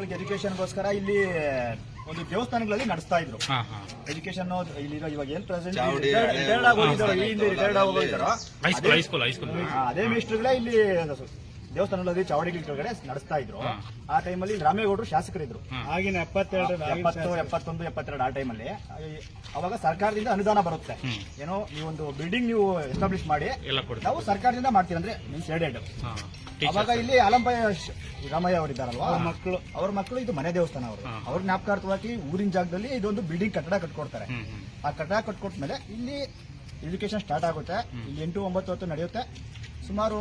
ಮಕ್ಕಳಿಗೆ ಎಜುಕೇಶನ್ಗೋಸ್ಕರ ಇಲ್ಲಿ ಒಂದು ದೇವಸ್ಥಾನಗಳಲ್ಲಿ ನಡೆಸ್ತಾ ಇದ್ರು. ಹಾ ಹಾ. ಎಜುಕೇಶನ್ ಇಲ್ಲಿರೋ ಇವಾಗ ಏನ್ ಪ್ರೆಸೆಂಟ್ ಈ ಹಿಂದೆ ರಿಟೈರ್ಡ್ ಅದೇ ಮಿನಿಸ್ಟರ್ಗಳೇ ಇಲ್ಲಿ ದೇವಸ್ಥಾನಗಳಲ್ಲಿ ಚಾವಡಿಗಳ ಕೆಳಗಡೆ ನಡೆಸ್ತಾ ಇದ್ರು. ಆ ಟೈಮಲ್ಲಿ ರಾಮೇಗೌಡರು ಶಾಸಕರಿದ್ರು. ಆಗಿನ ಎಪ್ಪತ್ತೆರಡು ಎಪ್ಪತ್ತು ಎಪ್ಪತ್ತೊಂದು ಎಪ್ಪತ್ತೆರಡು ಆ ಟೈಮಲ್ಲಿ ಅವಾಗ ಸರ್ಕಾರದಿಂದ ಅನುದಾನ ಬರುತ್ತೆ. ಏನೋ ನೀವೊಂದು ಬಿಲ್ಡಿಂಗ್ ನೀವು ಎಸ್ಟಾಬ್ಲಿಷ್ ಮಾಡಿ ನಾವು ಸರ್ಕಾರದಿಂದ ಮಾಡ್ತೀವಿ ಅಂದ್ರೆ ಮೀನ್ಸ್ ಏಡೆಡ್ ಅವಾಗ ಇಲ್ಲಿ ಆಲಂಬಾಯ ರಾಮಯ್ಯ ರಾಮಯ್ಯ ಅವ್ರ ಮಕ್ಕಳು ಅವ್ರ ಮಕ್ಕಳು ಇದು ಮನೆ ದೇವಸ್ಥಾನ ಅವರು. ಅವ್ರ ಜ್ಞಾಪಕಾರ್ಥವಾಗಿ ಊರಿನ ಜಾಗದಲ್ಲಿ ಇದೊಂದು ಬಿಲ್ಡಿಂಗ್ ಕಟ್ಟಡ ಕಟ್ಕೊಡ್ತಾರೆ. ಆ ಕಟ್ಟಡ ಕಟ್ಕೊಟ್ಮೇಲೆ ಇಲ್ಲಿ ಎಜುಕೇಶನ್ ಸ್ಟಾರ್ಟ್ ಆಗುತ್ತೆ. ಇಲ್ಲಿ ಎಂಟು ಒಂಬತ್ತು ಹೊತ್ತು ನಡೆಯುತ್ತೆ. ಸುಮಾರು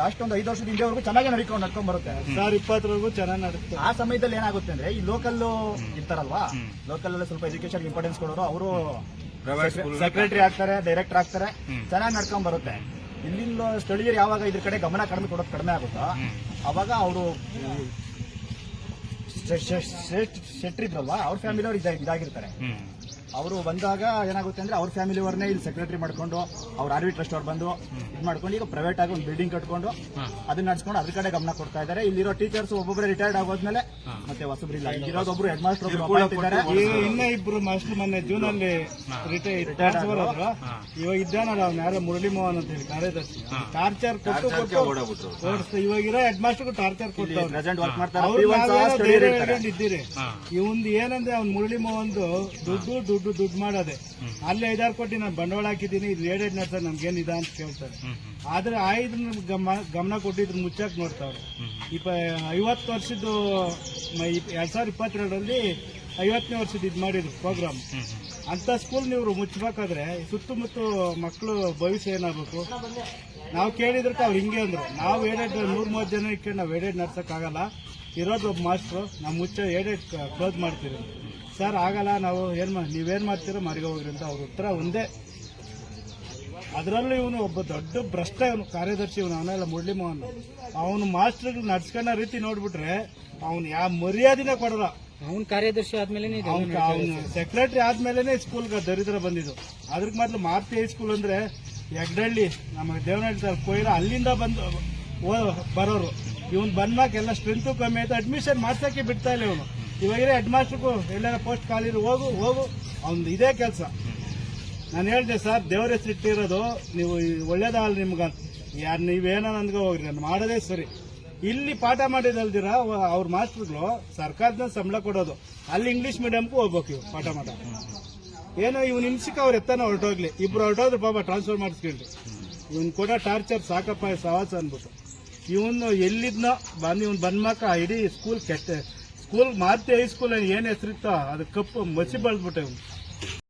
ಲಾಸ್ಟ್ ಒಂದು ಐದು ವರ್ಷದ ಹಿಂದೆವರೆಗೂ ಚೆನ್ನಾಗಿ ನಡ್ಕೊಂಡು ನಡ್ಕೊಂಡ್ ಬರುತ್ತೆ ಸಾವಿರ ಇಪ್ಪತ್ತರವರೆಗೂ ಚೆನ್ನಾಗಿ ನಡುತ್ತೆ ಆ ಸಮಯದಲ್ಲಿ ಏನಾಗುತ್ತೆ ಅಂದ್ರೆ ಈ ಲೋಕಲ್ ಇರ್ತಾರಲ್ವಾ ಲೋಕಲ್ ಅಲ್ಲಿ ಸ್ವಲ್ಪ ಎಜುಕೇಶನ್ ಇಂಪಾರ್ಟೆನ್ಸ್ ಕೊಡೋರು ಅವರು ಸೆಕ್ರೆಟರಿ ಆಗ್ತಾರೆ ಡೈರೆಕ್ಟರ್ ಆಗ್ತಾರೆ ಚೆನ್ನಾಗಿ ನಡ್ಕೊಂಡ್ ಬರುತ್ತೆ ಇಲ್ಲಿಂದ ಸ್ಥಳೀಯರು ಯಾವಾಗ ಇದ್ರ ಕಡೆ ಗಮನ ಕಡಿಮೆ ಕೊಡೋದು ಕಡಿಮೆ ಆಗುತ್ತೋ? ಅವಾಗ ಅವರು ಶೆಟ್ರಿದ್ರಲ್ವಾ ಅವ್ರ ಫ್ಯಾಮಿಲಿ ಅವ್ರು ಇದಾಗಿರ್ತಾರೆ. ಅವರು ಬಂದಾಗ ಏನಾಗುತ್ತೆ ಅಂದ್ರೆ ಅವ್ರ ಫ್ಯಾಮಿಲಿ ಅವ್ರನ್ನೇ ಇಲ್ಲಿ ಸೆಕ್ರೆಟರಿ ಮಾಡ್ಕೊಂಡು ಅವ್ರ ಆರ್ವಿ ಟ್ರಸ್ಟ್ ಅವ್ರು ಬಂದು ಇದು ಮಾಡ್ಕೊಂಡು ಈಗ ಪ್ರೈವೇಟ್ ಆಗಿ ಒಂದು ಬಿಲ್ಡಿಂಗ್ ಕಟ್ಕೊಂಡು ಅದನ್ನ ನಡ್ಸ್ಕೊಂಡು ಅದ್ರ ಕಡೆ ಗಮನ ಕೊಡ್ತಾ ಇದ್ದಾರೆ. ಇಲ್ಲಿರೋ ಟೀಚರ್ಸ್ ಒಬ್ಬೊಬ್ಬರೇ ರಿಟೈರ್ಡ್ ಆಗೋದ್ಮೇಲೆ ಮತ್ತೆ ಹೊಸಬ್ರು ಇಲ್ಲ. ಇರೋದು ಒಬ್ರು ಹೆಡ್ ಮಾಸ್ಟರ್ ಒಬ್ರು ಇನ್ನ ಇಬ್ರು ಮಾಸ್ಟರ್ ಮೊನ್ನೆ ಜೂನ್ ಅಲ್ಲಿ ಇವಾಗ ಇದ್ದಾನಲ್ಲ ಅವ್ನ ಯಾರೋ ಮುರಳಿ ಮೋಹನ್ ಅಂತ ಹೇಳಿ ಕಾರ್ಯದರ್ಶಿ. ಟಾರ್ಚರ್ ಕೊಟ್ಟು ಓಡಿಸ್ತಾ ಇವಾಗಿರೋ ಹೆಡ್ ಮಾಸ್ಟರ್ ಟಾರ್ಚರ್ ಕೊಟ್ಟು ಪ್ರೆಸೆಂಟ್ ವರ್ಕ್ ಮಾಡ್ತಾರೆ ಅವ್ರು P1 ಸಹ ನಾವೇನೋ study ಧೈರ್ಯ ಇರ್ತಾರೆ. ಹೇಳ್ಕೊಂಡು ಇದ್ದೀರಿ. ಇವಂದು ಏನಂದ್ರೆ ಅವ್ನ್ ಮುರಳಿ ಮೋಹನ್ ದುಡ್ಡು ದುಡ್ಡು ದುಡ್ಡು ದುಡ್ಡು ಮಾಡೋದೆ. ಅಲ್ಲಿ ಐದಾರು ಕೋಟಿ ನಾನು ಬಂಡವಾಳ ಹಾಕಿದ್ದೀನಿ ಇದು ಏಡೆಡ್ ನಡೆಸ ನಮ್ಗೇನು ಇದ ಅಂತ ಕೇಳ್ತಾರೆ. ಆದ್ರೆ ಆಯ್ದು ಗಮನ ಗಮನ ಕೊಟ್ಟಿದ್ರು ಮುಚ್ಚಾಕ್ ನೋಡ್ತಾವ್ರೆ. ಇಪ್ಪ ಐವತ್ತು ವರ್ಷದ್ದು ಎರಡ್ ಸಾವಿರದ ಇಪ್ಪತ್ತೆರಡರಲ್ಲಿ ಐವತ್ತನೇ ವರ್ಷದ ಇದು ಮಾಡಿದ್ರು ಪ್ರೋಗ್ರಾಮ್. ಅಂತ ಸ್ಕೂಲ್ ನೀವು ಮುಚ್ಚಬೇಕಾದ್ರೆ ಸುತ್ತಮುತ್ತ ಮಕ್ಕಳು ಭವಿಷ್ಯ ಏನಾಗಬೇಕು? ನಾವು ಕೇಳಿದ್ರಕ್ಕೆ ಅವ್ರು ಹಿಂಗೆ ಅಂದರು. ನಾವು ಏಡೆಡ್ ನೂರ್ ಮೂವತ್ತು ಜನ ಇಟ್ಕೊಂಡು ನಾವು ಏಡೆಡ್ ನಡ್ಸೋಕ್ಕಾಗಲ್ಲ ಇರೋದು ಒಬ್ಬ ಮಾಸ್ಟ್ರು ನಾವು ಮುಚ್ಚ ಏಡೆಡ್ ಕ್ಲೋಸ್ ಮಾಡ್ತೀವಿ. ಸರ್ ಆಗಲ್ಲ ನಾವು ಏನ್ ಮಾ ನೀವೇನ್ ಮಾಡ್ತೀರೋ ಮರಿಗೆ ಹೋಗ್ರಿ ಅಂತ ಅವ್ರ ಉತ್ತರ ಒಂದೇ. ಅದರಲ್ಲೂ ಇವನು ಒಬ್ಬ ದೊಡ್ಡ ಭ್ರಷ್ಟ ಇವನು ಕಾರ್ಯದರ್ಶಿ ಇವನು ಅವನೆಲ್ಲ ಮುರಳಿ ಮೋಹನ್ ಅವನು ಮಾಸ್ಟರ್ ನಡ್ಸ್ಕೊಂಡ ರೀತಿ ನೋಡ್ಬಿಟ್ರೆ ಅವನು ಯಾವ ಮರ್ಯಾದಿನ ಕೊಡಲ್ಲ. ಅವನ್ ಕಾರ್ಯದರ್ಶಿ ಆದ್ಮೇಲೆ ಅವ್ನು ಸೆಕ್ರೆಟರಿ ಆದ್ಮೇಲೆ ಸ್ಕೂಲ್ಗೆ ದರಿದ್ರ ಬಂದಿದ್ದು. ಅದ್ರಕ್ಕೆ ಮೊದಲು ಮಾರುತಿ ಹೈಸ್ಕೂಲ್ ಅಂದ್ರೆ ಯಗ್ಡಳ್ಳಿ ನಮ್ಮ ದೇವನಹಳ್ಳಿ ಕೊಯ್ರ ಅಲ್ಲಿಂದ ಬಂದು ಬರೋರು. ಇವನ್ ಬಂದ್ಮಾಕೆಲ್ಲ ಸ್ಟ್ರೆಂತ್ ಕಮ್ಮಿ ಆಯ್ತು. ಅಡ್ಮಿಷನ್ ಮಾಡ್ಸಕ್ಕೆ ಬಿಡ್ತಾ ಇಲ್ಲ ಇವನು. ಇವಾಗಿರೋ ಹೆಡ್ ಮಾಸ್ಟರ್ಗು ಎಲ್ಲಾರ ಪೋಸ್ಟ್ ಖಾಲಿ ಹೋಗು ಹೋಗು. ಅವ್ನು ಇದೇ ಕೆಲಸ. ನಾನು ಹೇಳಿದೆ ಸರ್, ದೇವ್ರ ಹೆಸರು ಇಟ್ಟಿರೋದು, ನೀವು ಒಳ್ಳೇದಾಗಲ್ಲ ನಿಮ್ಗೆ ಯಾರು, ನೀವೇನೋ ನನ್ಗೆ ಹೋಗ್ರಿ, ನಾನು ಮಾಡೋದೇ ಸರಿ. ಇಲ್ಲಿ ಪಾಠ ಮಾಡಿದಲ್ದಿರ ಅವ್ರ ಮಾಸ್ಟರ್ಗಳು ಸರ್ಕಾರದ ಸಂಬಳ ಕೊಡೋದು. ಅಲ್ಲಿ ಇಂಗ್ಲೀಷ್ ಮೀಡಿಯಂಗೂ ಹೋಗ್ಬೇಕು ಇವ್ರು ಪಾಠ ಮಾಡ. ಏನೋ, ಇವ್ನ ಹಿಂಸಕ್ಕೆ ಅವ್ರು ಎತ್ತನ ಹೊರಟೋಗ್ಲಿ. ಇಬ್ರು ಹೊರಟೋದ್ರೆ ಪಾಪ ಟ್ರಾನ್ಸ್ಫರ್ ಮಾಡಿಸ್ಕೊಂಡ್ರಿ ಇವ್ನ ಕೂಡ ಟಾರ್ಚರ್ ಸಾಕಪ್ಪ, ಸವಾಸ ಅನ್ಬಿಟ್ಟು ಇವನು ಎಲ್ಲಿದ್ನೋ ಬಂದು, ಇವ್ನು ಬಂದ್ಮಾಕ ಇಡೀ ಸ್ಕೂಲ್ ಕೆಟ್ಟ ಸ್ಕೂಲ್ ಮಾರುತಿ ಹೈಸ್ಕೂಲ್ ಏನ್ ಹೆಸರಿತ್ತ ಅದು ಕಪ್ಪು ಮಸಿ ಬೆಳೆದ್ಬಿಟ್ಟೆ